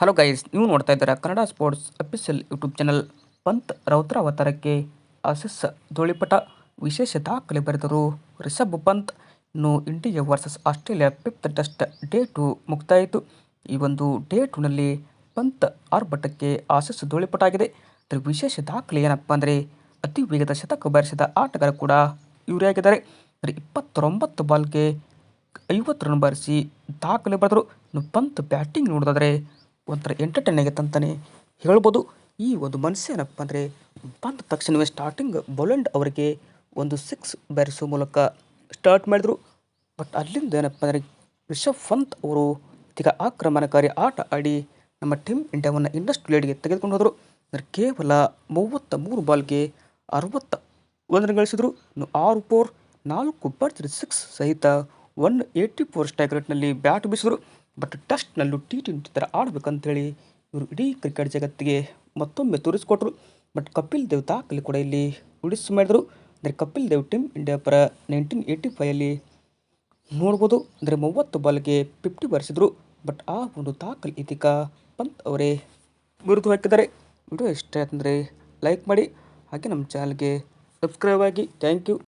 Hello guys ನೀವು ನೋಡ್ತಾ ಇದ್ದೀರಾ Kannada sports official YouTube channel Pant ರೌದ್ರ ಅವತಾರಕ್ಕೆ ಆಸೀಸ್ ಧೂಳಿಪಟ ವಿಶೇಷ ದಾಖಲೆ ಬರೆದರು. ರಿಷಬ್ ಪಂತ್ ಇನ್ನು India versus Australia fifth test day two ಮುಕ್ತಾಯಿತು ಈ ಒಂದು ಡೇ ಟೂನಲ್ಲಿ ಪಂತ್ ಆರ್ಭಟಕ್ಕೆ ಆಸೀಸ್ ಧೂಳಿಪಟ ಆಗಿದೆ. ಅದರ ವಿಶೇಷ ದಾಖಲೆ ಏನಪ್ಪ ಅಂದರೆ ಅತಿ ವೇಗದ ಶತಕ ಬಾರಿಸಿದ ಆಟಗಾರ ಕೂಡ ಇವರೇ ಆಗಿದ್ದಾರೆ. ಅಂದರೆ ಇಪ್ಪತ್ತೊಂಬತ್ತು ಬಾಲ್ಗೆ ಐವತ್ತು ರನ್ ಬಾರಿಸಿ ದಾಖಲೆ ಬರೆದರು. ಇನ್ನು ಪಂತ್ ಬ್ಯಾಟಿಂಗ್ ನೋಡೋದಾದರೆ ಒಂಥರ ಎಂಟರ್ಟೈನ್ ಆಗೈತೆ ಅಂತಲೇ ಹೇಳ್ಬೋದು. ಈ ಒಂದು ಮನಸ್ಸು ಏನಪ್ಪ ಅಂದರೆ ಬಂದ ತಕ್ಷಣವೇ ಸ್ಟಾರ್ಟಿಂಗ್ ಬೊಲೆಂಡ್ ಅವರಿಗೆ ಒಂದು ಸಿಕ್ಸ್ ಬೆರೆಸೋ ಮೂಲಕ ಸ್ಟಾರ್ಟ್ ಮಾಡಿದರು. ಬಟ್ ಅಲ್ಲಿಂದ ಏನಪ್ಪ ಅಂದರೆ ರಿಷಬ್ ಪಂತ್ ಅವರು ಈಗ ಆಕ್ರಮಣಕಾರಿ ಆಟ ಆಡಿ ನಮ್ಮ ಟೀಮ್ ಇಂಡಿಯಾವನ್ನು ಇನ್ನಷ್ಟು ಲೀಡ್ಗೆ ತೆಗೆದುಕೊಂಡು ಹೋದರು. ಅಂದರೆ ಕೇವಲ ಮೂವತ್ತ ಮೂರು ಬಾಲ್ಗೆ ಅರವತ್ತ ಒಂದು ರನ್ ಗಳಿಸಿದರು ಆರು ಫೋರ್ ನಾಲ್ಕು ಬರ್ತ್ರಿ ಸಿಕ್ಸ್ ಸಹಿತ ಒನ್ ಏಯ್ಟಿ ಫೋರ್ ಸ್ಟ್ರೈಕ್ ರೇಟ್ನಲ್ಲಿ ಬ್ಯಾಟ್ ಬೀಸಿದರು. ಬಟ್ ಟೆಸ್ಟ್ನಲ್ಲೂ ಟಿ ಟ್ವೆಂಟಿ ಥರ ಆಡಬೇಕಂತೇಳಿ ಇವರು ಇಡೀ ಕ್ರಿಕೆಟ್ ಜಗತ್ತಿಗೆ ಮತ್ತೊಮ್ಮೆ ತೋರಿಸಿಕೊಟ್ರು. ಬಟ್ ಕಪಿಲ್ ದೇವ್ ದಾಖಲೆ ಕೂಡ ಇಲ್ಲಿ ಉಳಿಸಿ ಮಾಡಿದರು. ಅಂದರೆ ಕಪಿಲ್ ದೇವ್ ಟೀಮ್ ಇಂಡಿಯಾ ಪರ ನೈನ್ಟೀನ್ ಏಯ್ಟಿ ಫೈವಲ್ಲಿ ನೋಡ್ಬೋದು. ಅಂದರೆ ಮೂವತ್ತು ಬಾಲ್ಗೆ ಫಿಫ್ಟಿ ಬರೆಸಿದರು. ಬಟ್ ಆ ಒಂದು ದಾಖಲೆ ಇದೀಗ ಪಂತ್ ಅವರೇ ಗುರುತು ಹಾಕಿದ್ದಾರೆ. ವಿಡಿಯೋ ಇಷ್ಟ ಆಯ್ತಂದರೆ ಲೈಕ್ ಮಾಡಿ. ಹಾಗೆ ನಮ್ಮ ಚಾನಲ್ಗೆ ಸಬ್ಸ್ಕ್ರೈಬ್ ಆಗಿ. Thank you.